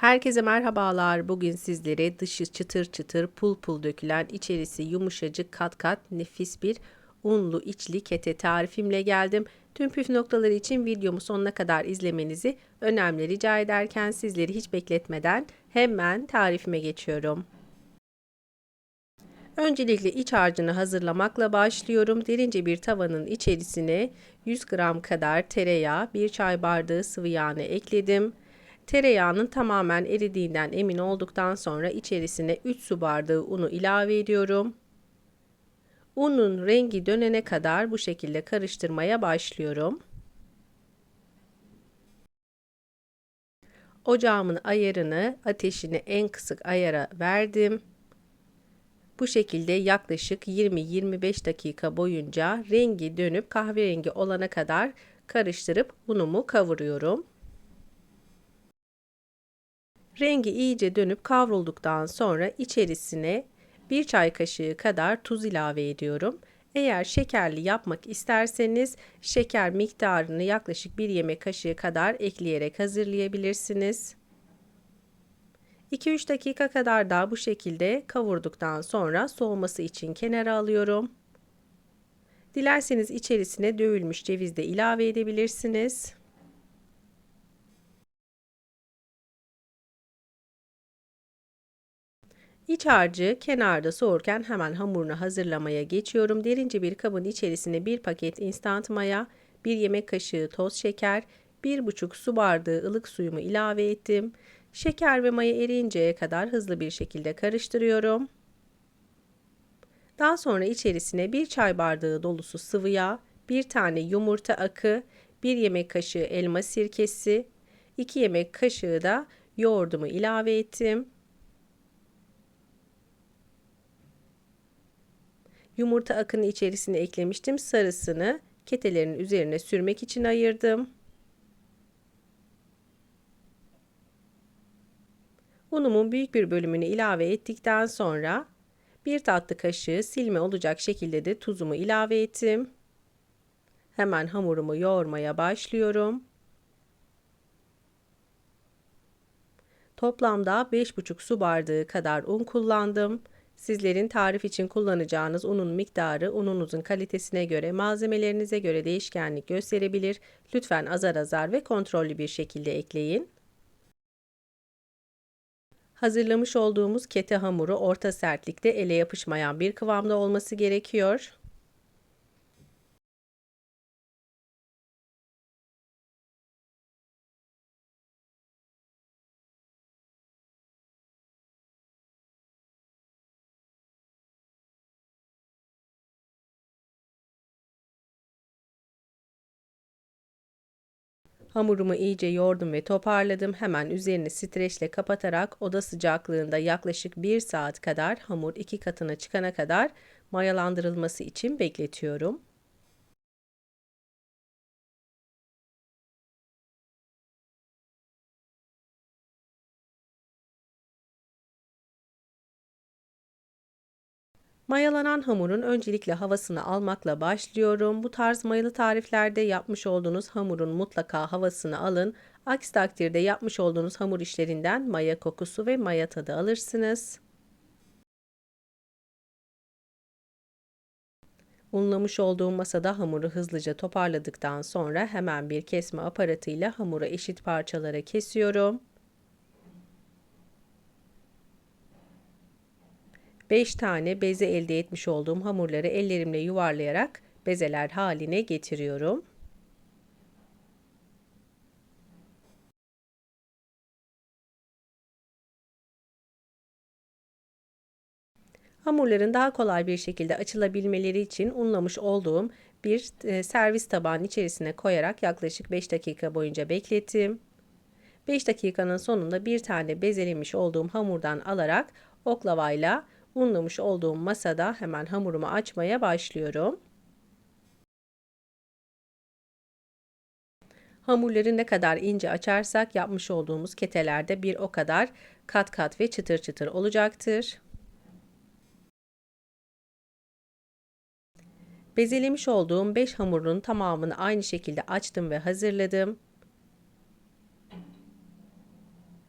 Herkese merhabalar. Bugün sizlere dışı çıtır çıtır pul pul dökülen içerisi yumuşacık kat kat nefis bir unlu içli kete tarifimle geldim. Tüm püf noktaları için videomu sonuna kadar izlemenizi önemli rica ederken sizleri hiç bekletmeden hemen tarifime geçiyorum. Öncelikle iç harcını hazırlamakla başlıyorum. Derince bir tavanın içerisine 100 gram kadar tereyağı, 1 çay bardağı sıvı yağını ekledim. Tereyağının tamamen eridiğinden emin olduktan sonra içerisine 3 su bardağı unu ilave ediyorum. Unun rengi dönene kadar bu şekilde karıştırmaya başlıyorum. Ocağımın ayarını, ateşini en kısık ayara verdim. Bu şekilde yaklaşık 20-25 dakika boyunca rengi dönüp kahverengi olana kadar karıştırıp unumu kavuruyorum. Rengi iyice dönüp kavrulduktan sonra içerisine bir çay kaşığı kadar tuz ilave ediyorum. Eğer şekerli yapmak isterseniz şeker miktarını yaklaşık bir yemek kaşığı kadar ekleyerek hazırlayabilirsiniz. 2-3 dakika kadar daha bu şekilde kavurduktan sonra soğuması için kenara alıyorum. Dilerseniz içerisine dövülmüş ceviz de ilave edebilirsiniz. İç harcı kenarda soğurken hemen hamurunu hazırlamaya geçiyorum. Derince bir kabın içerisine bir paket instant maya, bir yemek kaşığı toz şeker, bir buçuk su bardağı ılık suyumu ilave ettim. Şeker ve maya eriyinceye kadar hızlı bir şekilde karıştırıyorum. Daha sonra içerisine bir çay bardağı dolusu sıvı yağ, bir tane yumurta akı, bir yemek kaşığı elma sirkesi, iki yemek kaşığı da yoğurdumu ilave ettim. Yumurta akını içerisine eklemiştim. Sarısını ketelerin üzerine sürmek için ayırdım. Unumun büyük bir bölümünü ilave ettikten sonra bir tatlı kaşığı silme olacak şekilde de tuzumu ilave ettim. Hemen hamurumu yoğurmaya başlıyorum. Toplamda 5,5 su bardağı kadar un kullandım. Sizlerin tarif için kullanacağınız unun miktarı ununuzun kalitesine göre, malzemelerinize göre değişkenlik gösterebilir. Lütfen azar azar ve kontrollü bir şekilde ekleyin. Hazırlamış olduğumuz kete hamuru orta sertlikte ele yapışmayan bir kıvamda olması gerekiyor. Hamurumu iyice yoğurdum ve toparladım. Hemen üzerini streçle kapatarak oda sıcaklığında yaklaşık 1 saat kadar hamur iki katına çıkana kadar mayalandırılması için bekletiyorum. Mayalanan hamurun öncelikle havasını almakla başlıyorum. Bu tarz mayalı tariflerde yapmış olduğunuz hamurun mutlaka havasını alın. Aksi takdirde yapmış olduğunuz hamur işlerinden maya kokusu ve maya tadı alırsınız. Unlamış olduğum masada hamuru hızlıca toparladıktan sonra hemen bir kesme aparatıyla hamuru eşit parçalara kesiyorum. 5 tane beze elde etmiş olduğum hamurları ellerimle yuvarlayarak bezeler haline getiriyorum. Hamurların daha kolay bir şekilde açılabilmeleri için unlamış olduğum bir e, servis tabağının içerisine koyarak yaklaşık 5 dakika boyunca beklettim. 5 dakikanın sonunda bir tane bezelemiş olduğum hamurdan alarak oklavayla unlamış olduğum masada hemen hamurumu açmaya başlıyorum. Hamurları ne kadar ince açarsak yapmış olduğumuz ketelerde bir o kadar kat kat ve çıtır çıtır olacaktır. Bezelemiş olduğum 5 hamurun tamamını aynı şekilde açtım ve hazırladım.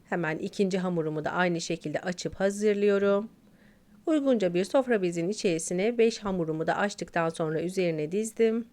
Hemen ikinci hamurumu da aynı şekilde açıp hazırlıyorum. Uygunca bir sofra bezinin içerisine 5 hamurumu da açtıktan sonra üzerine dizdim.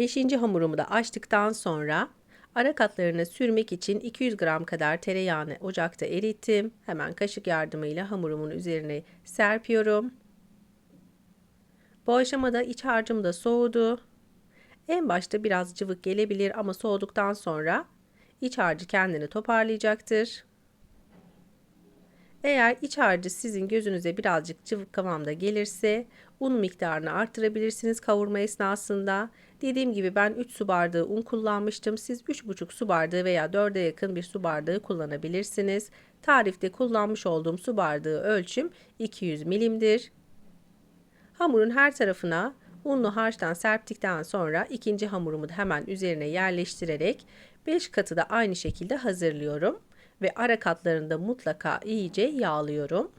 Beşinci hamurumu da açtıktan sonra ara katlarına sürmek için 200 gram kadar tereyağını ocakta erittim. Hemen kaşık yardımıyla hamurumun üzerine serpiyorum. Bu aşamada iç harcım da soğudu. En başta biraz cıvık gelebilir ama soğuduktan sonra iç harcı kendini toparlayacaktır. Eğer iç harcı sizin gözünüze birazcık cıvık kıvamda gelirse un miktarını arttırabilirsiniz kavurma esnasında. Dediğim gibi ben 3 su bardağı un kullanmıştım. Siz 3,5 su bardağı veya 4'e yakın bir su bardağı kullanabilirsiniz. Tarifte kullanmış olduğum su bardağı ölçüm 200 milimdir. Hamurun her tarafına unlu harçtan serptikten sonra ikinci hamurumu da hemen üzerine yerleştirerek 5 katı da aynı şekilde hazırlıyorum ve ara katlarında mutlaka iyice yağlıyorum.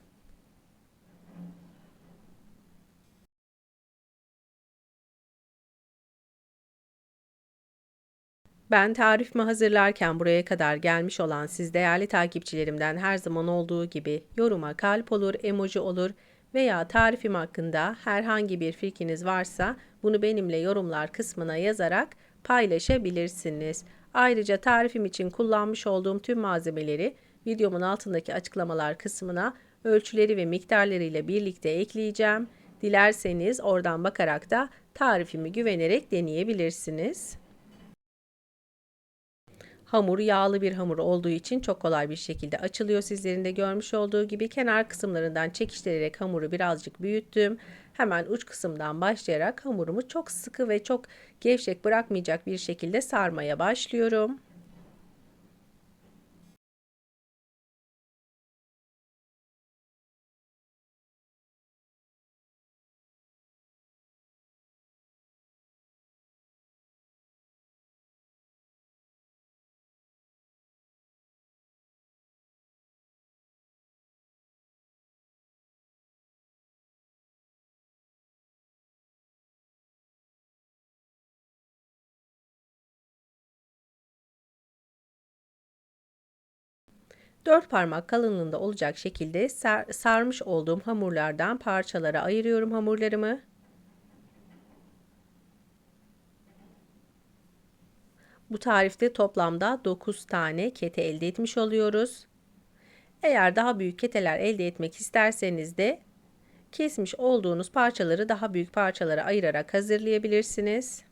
Ben tarifimi hazırlarken buraya kadar gelmiş olan siz değerli takipçilerimden her zaman olduğu gibi yoruma kalp olur, emoji olur veya tarifim hakkında herhangi bir fikriniz varsa bunu benimle yorumlar kısmına yazarak paylaşabilirsiniz. Ayrıca tarifim için kullanmış olduğum tüm malzemeleri videomun altındaki açıklamalar kısmına ölçüleri ve miktarlarıyla birlikte ekleyeceğim. Dilerseniz oradan bakarak da tarifimi güvenerek deneyebilirsiniz. Hamur yağlı bir hamur olduğu için çok kolay bir şekilde açılıyor. Sizlerin de görmüş olduğu gibi kenar kısımlarından çekiştirerek hamuru birazcık büyüttüm. Hemen uç kısımdan başlayarak hamurumu çok sıkı ve çok gevşek bırakmayacak bir şekilde sarmaya başlıyorum. Dört parmak kalınlığında olacak şekilde sar, sarmış olduğum hamurlardan parçalara ayırıyorum hamurlarımı. Bu tarifte toplamda 9 tane kete elde etmiş oluyoruz. Eğer daha büyük keteler elde etmek isterseniz de kesmiş olduğunuz parçaları daha büyük parçalara ayırarak hazırlayabilirsiniz.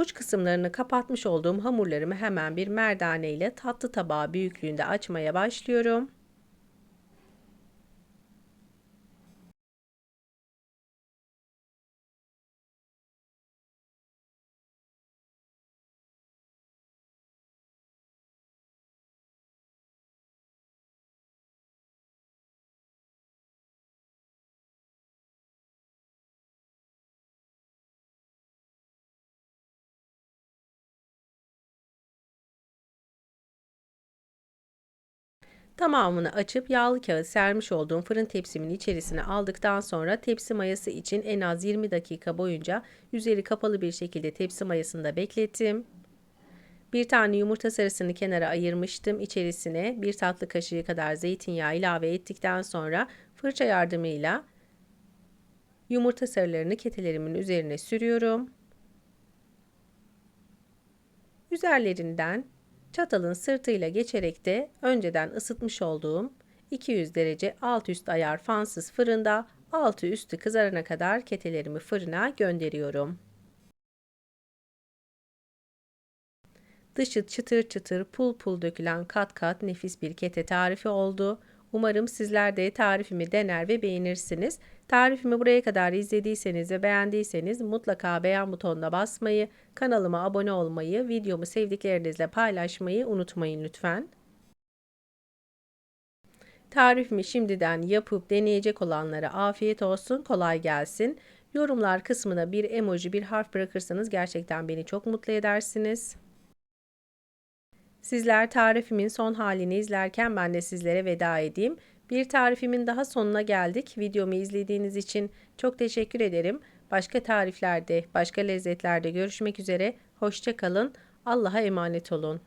Uç kısımlarını kapatmış olduğum hamurlarımı hemen bir merdane ile tatlı tabağı büyüklüğünde açmaya başlıyorum. Tamamını açıp yağlı kağıt sermiş olduğum fırın tepsimin içerisine aldıktan sonra tepsi mayası için en az 20 dakika boyunca üzeri kapalı bir şekilde tepsi mayasında beklettim. Bir tane yumurta sarısını kenara ayırmıştım. İçerisine bir tatlı kaşığı kadar zeytinyağı ilave ettikten sonra fırça yardımıyla yumurta sarılarını ketelerimin üzerine sürüyorum. Üzerlerinden Çatalın sırtıyla geçerek de önceden ısıtmış olduğum 200 derece alt üst ayar fansız fırında altı üstü kızarana kadar ketelerimi fırına gönderiyorum. Dışı çıtır çıtır pul pul dökülen kat kat nefis bir kete tarifi oldu. Umarım sizler de tarifimi dener ve beğenirsiniz. Tarifimi buraya kadar izlediyseniz ve beğendiyseniz mutlaka beğen butonuna basmayı, kanalıma abone olmayı, videomu sevdiklerinizle paylaşmayı unutmayın lütfen. Tarifimi şimdiden yapıp deneyecek olanlara afiyet olsun, kolay gelsin. Yorumlar kısmına bir emoji, bir harf bırakırsanız gerçekten beni çok mutlu edersiniz. Sizler tarifimin son halini izlerken ben de sizlere veda edeyim. Bir tarifimin daha sonuna geldik. Videomu izlediğiniz için çok teşekkür ederim. Başka tariflerde, başka lezzetlerde görüşmek üzere. Hoşça kalın. Allah'a emanet olun.